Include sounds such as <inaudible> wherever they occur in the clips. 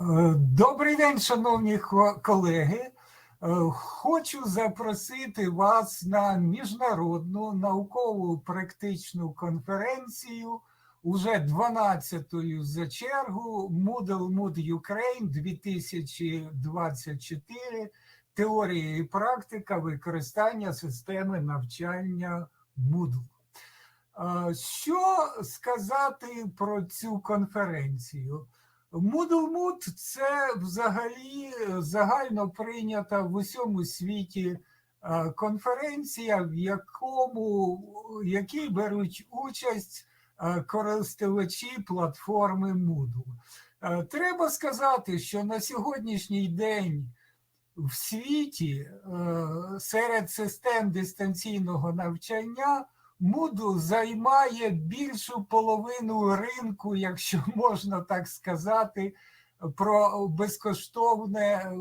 Е, Добрий день, шановні колеги. Е, Хочу запросити вас на міжнародну наукову практичну конференцію, уже 12-ю за чергу Moodle Mood Ukraine 2024. Теорія і практика використання системи навчання Moodle. Е, Що сказати про цю конференцію? Mood – це взагалі загально прийнята в усьому світі е, конференція, в якому в якій беруть участь е, користувачі платформи Moodle. Е, Треба сказати, що на сьогоднішній день в світі серед систем дистанційного навчання Moodle займає більшу половину ринку, якщо <laughs> можна так сказати, про безкоштовне е,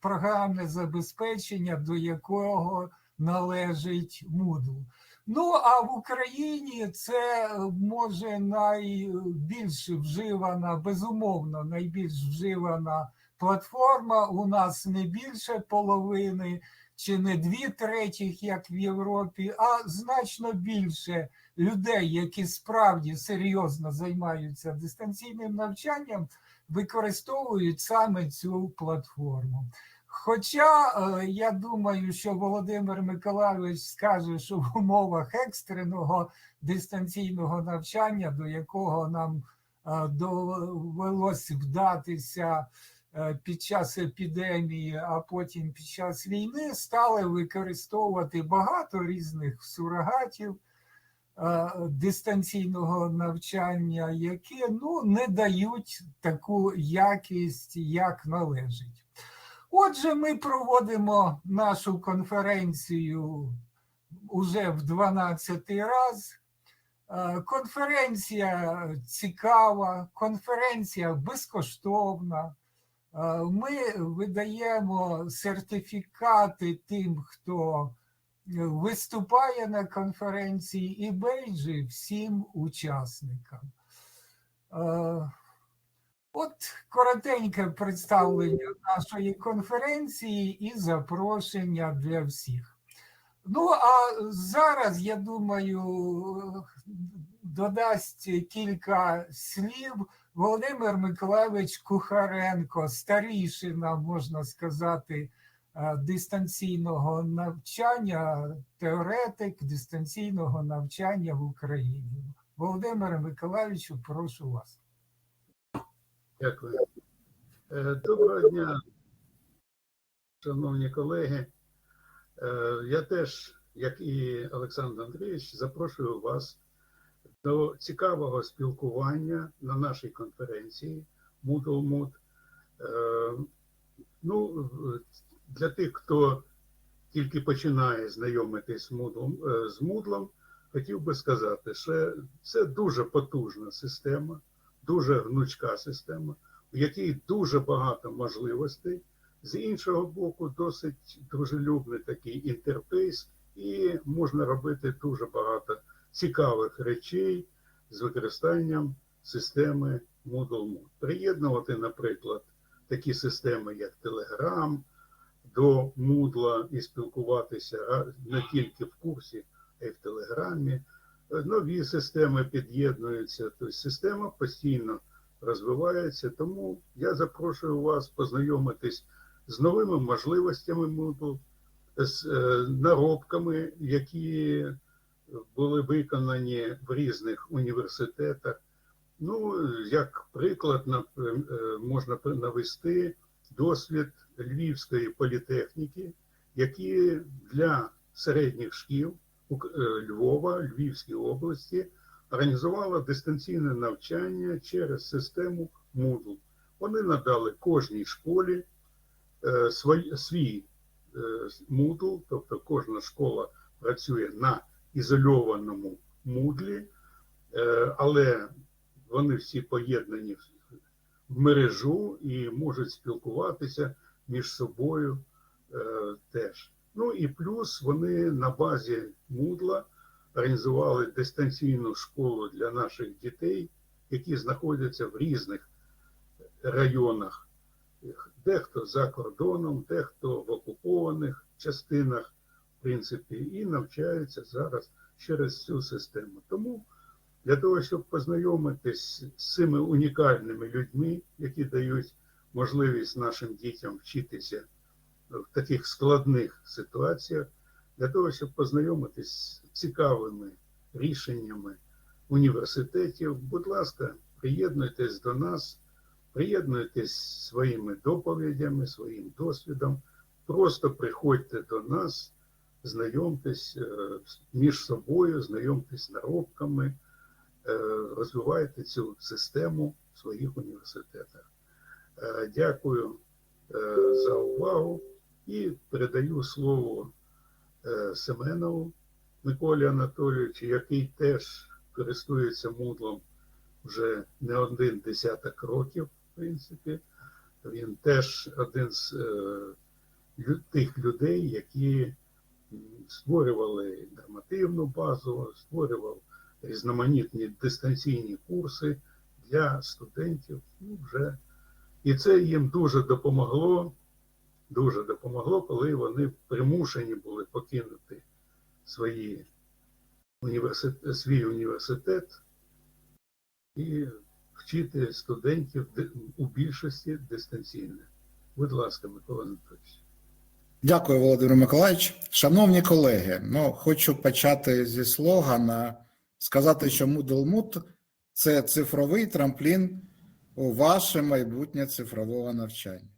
програмне забезпечення, до якого належить Moodle. Ну а в Україні це е, може найбільш вживана, безумовно, найбільш вживана платформа. У нас не більше половини чи не дві третіх, як в Європі, а значно більше людей, які справді серйозно займаються дистанційним навчанням, використовують саме цю платформу. Хоча е, я думаю, що Володимир Миколайович скаже, що в умовах екстреного дистанційного навчання, до якого нам е, довелось вдатися під час епідемії, а потім під час війни, стали використовувати багато різних сурогатів е, дистанційного навчання, які ну, не дають таку якість, як належить. Отже, ми проводимо нашу конференцію уже в 12 раз. Е, Конференція цікава, конференція безкоштовна. Е, Ми видаємо сертифікати тим, хто виступає на конференції, і бейджі всім учасникам. Е, От коротеньке представлення нашої конференції і запрошення для всіх. Ну, а зараз, я думаю, додасть кілька слів Володимир Миколайович Кухаренко, старішина, можна сказати, е, дистанційного навчання, теоретик дистанційного навчання в Україні. Володимире Миколайовичу, прошу вас. Дякую. Е, Доброго дня, шановні колеги. Е, Я теж, як і Олександр Андрійович, запрошую вас до цікавого спілкування на нашій конференції Mood. Е, Ну, для тих, хто тільки починає знайомитись з Moodle, е, з Moodle, хотів би сказати, що це дуже потужна система дуже гнучка система, в якій дуже багато можливостей. З іншого боку, досить дружелюбний такий інтерфейс, і можна робити дуже багато цікавих речей з використанням системи Moodle Mood. Приєднувати, наприклад, такі системи, як Telegram, до Moodle і спілкуватися не тільки в курсі, а й в Телеграмі нові системи під'єднуються, тобто система постійно розвивається. Тому я запрошую вас познайомитись з новими можливостями Moodle, з е, наробками, які були виконані в різних університетах. Ну, як приклад, е, можна навести досвід Львівської політехніки, які для середніх шкіл е, Львова, Львівській області організувала дистанційне навчання через систему Moodle. Вони надали кожній школі е, свій, Moodle, тобто кожна школа працює на ізольованому Moodle, е, але вони всі поєднані в мережу і можуть спілкуватися між собою е, теж. Ну і плюс вони на базі Moodle організували дистанційну школу для наших дітей, які знаходяться в різних районах, дехто за кордоном, дехто в окупованих частинах, принципі, і навчаються зараз через цю систему. Тому для того, щоб познайомитись з цими унікальними людьми, які дають можливість нашим дітям вчитися в таких складних ситуаціях, для того, щоб познайомитись з цікавими рішеннями університетів, будь ласка, приєднуйтесь до нас, приєднуйтесь своїми доповідями, своїм досвідом, просто приходьте до нас, знайомтесь е, між собою, знайомтесь з наробками, е, розвивайте цю систему в своїх університетах. Е, Дякую за увагу і передаю слово Семенову Миколі Анатолійовичу, який теж користується мудлом вже не один десяток років, в принципі. Він теж один з тих людей, які створювали нормативну базу, створював різноманітні дистанційні курси для студентів. Ну, вже. І це їм дуже допомогло, дуже допомогло, коли вони примушені були покинути свої університет, свій університет і вчити студентів у більшості дистанційно. Будь ласка, Микола Анатолійович. Дякую, Володимир Миколаївич. Шановні колеги, ну хочу почати зі слогана, сказати, що Moodle Mood – це цифровий трамплін у ваше майбутнє цифрового навчання.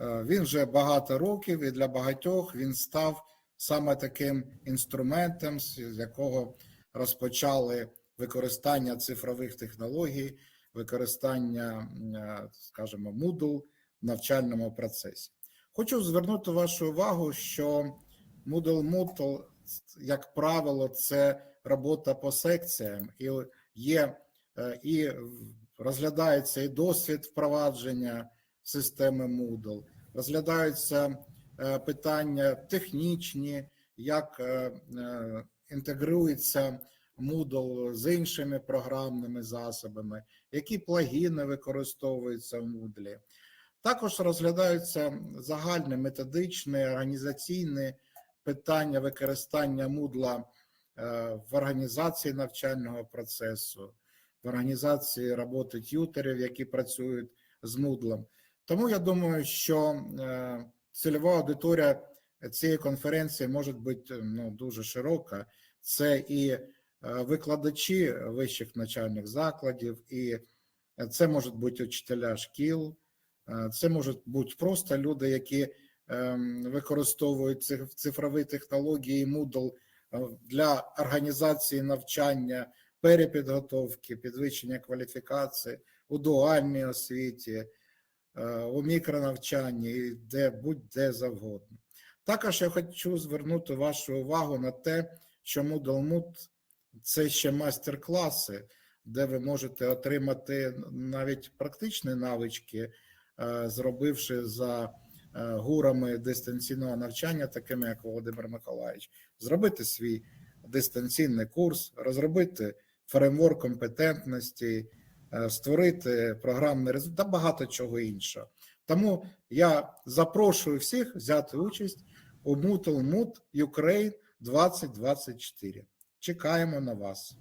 Е, Він вже багато років, і для багатьох він став саме таким інструментом, з якого розпочали використання цифрових технологій, використання, е, скажімо, Moodle в навчальному процесі. Хочу звернути вашу увагу, що Moodle Moodle, як правило, це робота по секціям, і є е, і розглядається і досвід впровадження системи Moodle, розглядаються е, питання технічні, як е, інтегрується Moodle з іншими програмними засобами, які плагіни використовуються в Moodle. Також розглядаються загальні методичні, організаційні питання використання Moodle е, в організації навчального процесу, в організації роботи т'ютерів, які працюють з Moodle. Тому я думаю, що е, цільова аудиторія цієї конференції може бути ну, дуже широка. Це і е, викладачі вищих навчальних закладів, і це можуть бути учителя шкіл. Е, Це можуть бути просто люди, які ем, використовують цифрові технології Moodle е, для організації навчання, перепідготовки, підвищення кваліфікації у дуальній освіті, е, у мікронавчанні, де будь-де завгодно. Також я хочу звернути вашу увагу на те, що Moodle Mood – це ще майстер-класи, де ви можете отримати навіть практичні навички зробивши за е, гурами дистанційного навчання, такими як Володимир Миколаївич, зробити свій дистанційний курс, розробити фреймворк компетентності, е, створити програмний результат та багато чого іншого. Тому я запрошую всіх взяти участь у Moodle Mood Ukraine 2024. Чекаємо на вас.